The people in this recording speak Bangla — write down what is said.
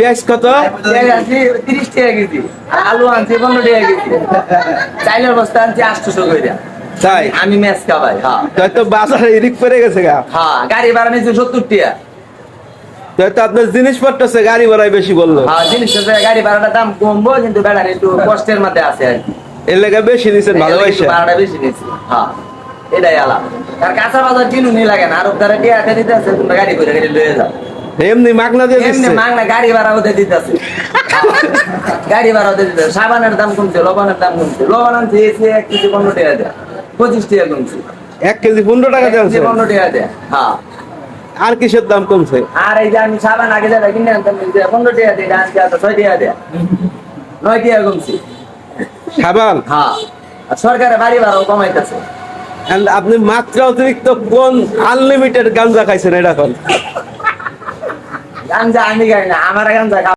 পেঁয়াজ কত? তিরিশ টাকা কেজি। আলু আনছি পনেরো টাকা কেজি। চাইলের বস্তা আনছি আটশোশো করে তাই? আমি ম্যাচ খাবাই হ্যাঁ। তাই তো বাজারে ইরিক পড়ে গেছে গা। হ্যাঁ গাড়ি ভাড়া নিয়েছি সত্তর টাকা। তাই তো আপনার জিনিসপত্র আছে গাড়ি ভাড়াই বেশি বলল। হ্যাঁ জিনিস গাড়ি ভাড়াটা দাম কমবো কিন্তু বেড়ার একটু কষ্টের মধ্যে আছে আর এর লেগে বেশি একটু ভালোবাসা ভাড়াটা বেশি নিয়েছি হ্যাঁ। এটাই আলাপ আর কাঁচা বাজার কিনুনি লাগে না। আর তারা টিয়াটা দিতে আছে তোমরা গাড়ি করে গাড়ি লয়ে যাও। এমনি মাগনা দিয়ে এমনি দিচ্ছে। মাংনা গাড়ি ভাড়া ওদের দিতেছে। গাড়ি ভাড়া ওদের দিতেছে। সাবানের দাম কমছে লবণের দাম কমছে। লবণ আনছে এসে এক কেজি পনেরো টাকা দেয়। পঁচিশ টাকা কমছে। এক কেজি পনেরো টাকা দিয়েছে পনেরো টাকা দেয়। হ্যাঁ। আর কিসের দাম কমছে? আর এই যে আমি সাবান আগে যাবে কিনে আনতাম পনেরো টাকা দিয়ে আনছি আর ছয় টাকা দেয়। নয় টাকা কমছে। সাবান? হ্যাঁ। আর সরকারের বাড়ি ভাড়াও কমাইতেছে। আপনি মাত্রা অতিরিক্ত কোন আনলিমিটেড গাঞ্জা খাইছেন এটা এখন গাঞ্জা আমি গাই না আমার গাঞ্জা